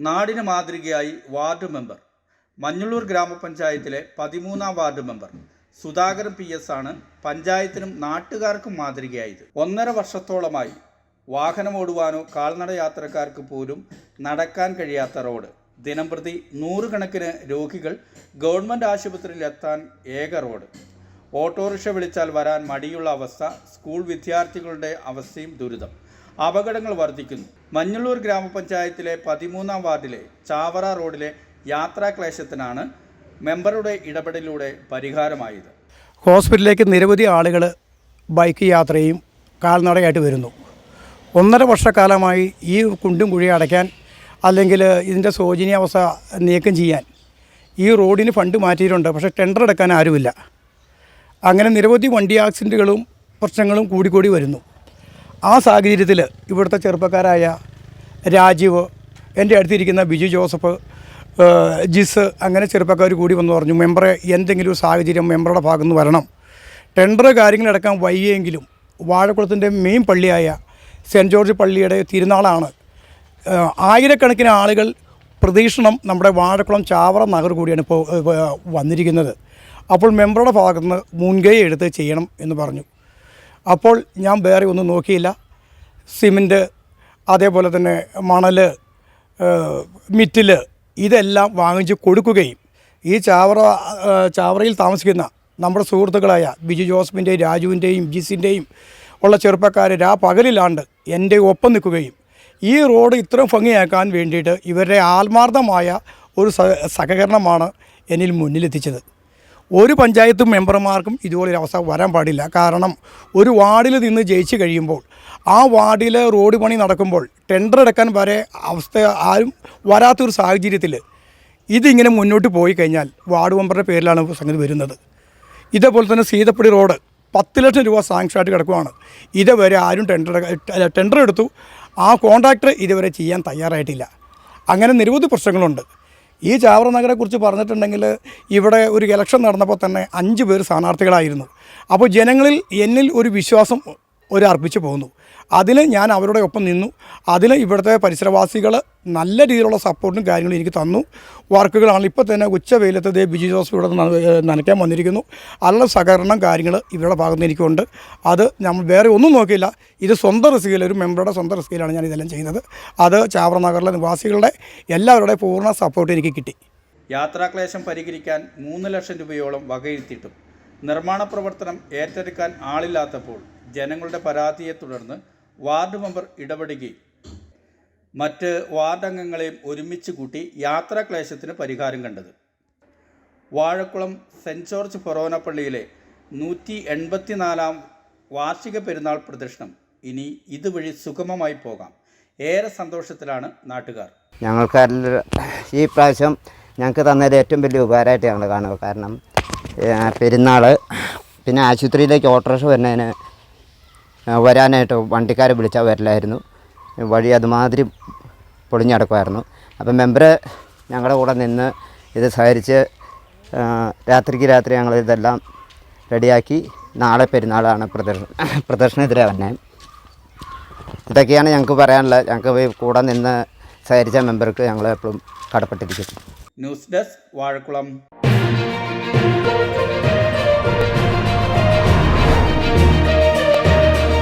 നാടിന് മാതൃകയായി ward member. മഞ്ഞുള്ളൂർ ഗ്രാമപഞ്ചായത്തിലെ പതിമൂന്നാം ward member. Sudhakaran P S ആണ് പഞ്ചായത്തിനും നാട്ടുകാർക്കും മാതൃകയായത്. ഒന്നര വർഷത്തോളമായി വാഹനം ഓടുവാനോ കാൽനട യാത്രക്കാർക്ക് പോലും നടക്കാൻ കഴിയാത്ത റോഡ്. ദിനംപ്രതി നൂറുകണക്കിന് രോഗികൾ ഗവൺമെന്റ് ആശുപത്രിയിൽ എത്താൻ ഏക റോഡ്. ഓട്ടോറിക്ഷ വിളിച്ചാൽ വരാൻ മടിയുള്ള അവസ്ഥ സ്കൂൾ വിദ്യാർത്ഥികളുടെ അവസ്ഥയും ദുരിതം. അപകടങ്ങൾ വർദ്ധിക്കുന്നു. മഞ്ഞളൂർ ഗ്രാമപഞ്ചായത്തിലെ പതിമൂന്നാം വാർഡിലെ ചാവറ റോഡിലെ യാത്രാക്ലേശത്തിനാണ് മെമ്പറുടെ ഇടപെടലിലൂടെ പരിഹാരമായത്. ഹോസ്പിറ്റലിലേക്ക് നിരവധി ആളുകൾ ബൈക്ക് യാത്രയും കാൽനടയായിട്ട് വരുന്നു. ഒന്നര വർഷക്കാലമായി ഈ കുണ്ടും കുഴി അടയ്ക്കാൻ അല്ലെങ്കിൽ ഇതിന്റെ ശോചനീയാവസ്ഥ നീക്കം ചെയ്യാൻ ഈ റോഡിന് ഫണ്ട് മാറ്റിയിട്ടുണ്ട്. പക്ഷേ ടെൻഡർ എടുക്കാൻ ആരുമില്ല. അങ്ങനെ നിരവധി വണ്ടി ആക്സിഡന്റുകളും പ്രശ്നങ്ങളും കൂടിക്കൂടി വരുന്നു. ആ സാഹചര്യത്തിൽ ഇവിടുത്തെ ചെറുപ്പക്കാരായ രാജീവ് എന്റെ അടുത്തിരിക്കുന്ന ബിജു ജോസഫ് ജിസ് അങ്ങനെ ചെറുപ്പക്കാർ കൂടി വന്ന് പറഞ്ഞു മെമ്പറെ എന്തെങ്കിലും ഒരു സാഹചര്യം മെമ്പറുടെ ഭാഗത്തുനിന്ന് വരണം. ടെൻഡർ കാര്യങ്ങളടക്കാൻ വയ്യെങ്കിലും വാഴക്കുളത്തിന്റെ മെയിൻ പള്ളിയായ സെന്റ് ജോർജ് പള്ളിയുടെ തിരുനാളാണ്. ആയിരക്കണക്കിന് ആളുകൾ പ്രതീക്ഷണം നമ്മുടെ വാഴക്കുളം ചാവറ നഗർ കൂടിയാണ് ഇപ്പോൾ വന്നിരിക്കുന്നത്. അപ്പോൾ മെമ്പറുടെ ഭാഗത്തുനിന്ന് മുൻകൈ എടുത്ത് ചെയ്യണം എന്ന് പറഞ്ഞു. അപ്പോൾ ഞാൻ വേറെ ഒന്നും നോക്കിയില്ല. സിമന്റ് അതേപോലെ തന്നെ മണൽ മിറ്റിൽ ഇതെല്ലാം വാങ്ങിച്ച് കൊടുക്കുകയും ഈ ചാവറ ചാവറയിൽ താമസിക്കുന്ന നമ്മുടെ സുഹൃത്തുക്കളായ ബിജു ജോസഫിന്റെയും രാജുവിന്റെയും ജിസിന്റെയും ഉള്ള ചെറുപ്പക്കാർ രാ പകലിലാണ്ട് എന്റെ ഒപ്പം നിൽക്കുകയും ഈ റോഡ് ഇത്രയും ഭംഗിയാക്കാൻ വേണ്ടിയിട്ട് ഇവരുടെ ആത്മാർത്ഥമായ ഒരു സഹകരണമാണ് എന്നിൽ മുന്നിലെത്തിച്ചത്. ഒരു പഞ്ചായത്ത് മെമ്പർമാർക്കും ഇതുപോലൊരു അവസ്ഥ വരാൻ പാടില്ല. കാരണം ഒരു വാർഡിൽ നിന്ന് ജയിച്ചു കഴിയുമ്പോൾ ആ വാർഡിൽ റോഡ് പണി നടക്കുമ്പോൾ ടെൻഡർ എടുക്കാൻ വരെ അവസ്ഥ ആരും വരാത്തൊരു സാഹചര്യത്തിൽ ഇതിങ്ങനെ മുന്നോട്ട് പോയി കഴിഞ്ഞാൽ വാർഡ് മെമ്പറുടെ പേരിലാണ് സംഗതി വരുന്നത്. ഇതേപോലെ തന്നെ സീതപ്പടി റോഡ് പത്ത് ലക്ഷം രൂപ സാങ്ഷനായിട്ട് കിടക്കുവാണ്. ഇതുവരെ ആരും ടെൻഡർ ടെൻഡർ എടുത്തു. ആ കോൺട്രാക്ടർ ഇതുവരെ ചെയ്യാൻ തയ്യാറായിട്ടില്ല. അങ്ങനെ നിരവധി പ്രശ്നങ്ങളുണ്ട്. ഈ ചാവറ നഗരെക്കുറിച്ച് പറഞ്ഞിട്ടുണ്ടെങ്കിൽ ഇവിടെ ഒരു ഇലക്ഷൻ നടന്നപ്പോൾ തന്നെ അഞ്ച് പേർ സ്ഥാനാർത്ഥികളായിരുന്നു. അപ്പോൾ ജനങ്ങളിൽ എന്നിൽ ഒരു വിശ്വാസം ഒരു പോകുന്നു. അതിന് ഞാൻ അവരുടെ ഒപ്പം നിന്നു. അതിൽ ഇവിടുത്തെ പരിസരവാസികൾ നല്ല രീതിയിലുള്ള സപ്പോർട്ടും കാര്യങ്ങളും എനിക്ക് തന്നു. വർക്കുകളാണ് ഇപ്പോൾ തന്നെ ഉച്ച വെയിലത്ത് ദേ ബിജു ജോസഫ് ഇവിടെ നനയ്ക്കാൻ വന്നിരിക്കുന്നു. അതിനുള്ള സഹകരണം കാര്യങ്ങൾ ഇവരുടെ ഭാഗത്ത് എനിക്കുണ്ട്. അത് നമ്മൾ വേറെ ഒന്നും നോക്കിയില്ല. ഇത് സ്വന്തം റിസ്കിൽ ഒരു മെമ്പറുടെ സ്വന്തം റിസ്കിലാണ് ഞാൻ ഇതെല്ലാം ചെയ്യുന്നത്. അത് ചാവറ നഗറിലെ നിവാസികളുടെ എല്ലാവരുടെയും പൂർണ സപ്പോർട്ട് എനിക്ക് കിട്ടി. യാത്രാക്ലേശം പരിഹരിക്കാൻ മൂന്ന് ലക്ഷം രൂപയോളം വകയിരുത്തിയിട്ടും. നിർമ്മാണ പ്രവർത്തനം ഏറ്റെടുക്കാൻ ആളില്ലാത്തപ്പോൾ ജനങ്ങളുടെ പരാതിയെ തുടർന്ന് വാർഡ് മെമ്പർ ഇടപെടുകയും മറ്റ് വാർഡ് അംഗങ്ങളെയും ഒരുമിച്ച് കൂട്ടി യാത്രാക്ലേശത്തിന് പരിഹാരം കണ്ടത്. വാഴക്കുളം സെന്റ് ജോർജ് ഫൊറോന പള്ളിയിലെ നൂറ്റി എൺപത്തിനാലാം വാർഷിക പെരുന്നാൾ പ്രദർശനം ഇനി ഇതുവഴി സുഗമമായി പോകാം. ഏറെ സന്തോഷത്തിലാണ് നാട്ടുകാർ. ഞങ്ങൾക്ക് ഈ പ്രാവശ്യം ഞങ്ങൾക്ക് തന്നത് ഏറ്റവും വലിയ ഉപകാരമായിട്ട് ഞങ്ങൾ കാണുക കാരണം പെരുന്നാൾ പിന്നെ ആശുപത്രിയിലേക്ക് ഓട്ടോറിക്ഷ വരുന്നതിന് വരാനായിട്ട് വണ്ടിക്കാരെ വിളിച്ചാൽ വരില്ലായിരുന്നു വഴി അതുമാതിരി പൊളിഞ്ഞടക്കുമായിരുന്നു അപ്പം മെമ്പർ ഞങ്ങളുടെ കൂടെ നിന്ന് ഇത് സഹകരിച്ച് രാത്രിക്ക് രാത്രി ഞങ്ങൾ ഇതെല്ലാം റെഡിയാക്കി നാളെ പെരുന്നാളാണ് പ്രദർശനം പ്രദർശനത്തിലെ തന്നെ ഇതൊക്കെയാണ് ഞങ്ങൾക്ക് പറയാനുള്ളത്. ഞങ്ങൾക്ക് കൂടെ നിന്ന് സഹകരിച്ച മെമ്പർക്ക് ഞങ്ങൾ എപ്പോഴും കടപ്പെട്ടിരിക്കും. News desk Vazhakulam.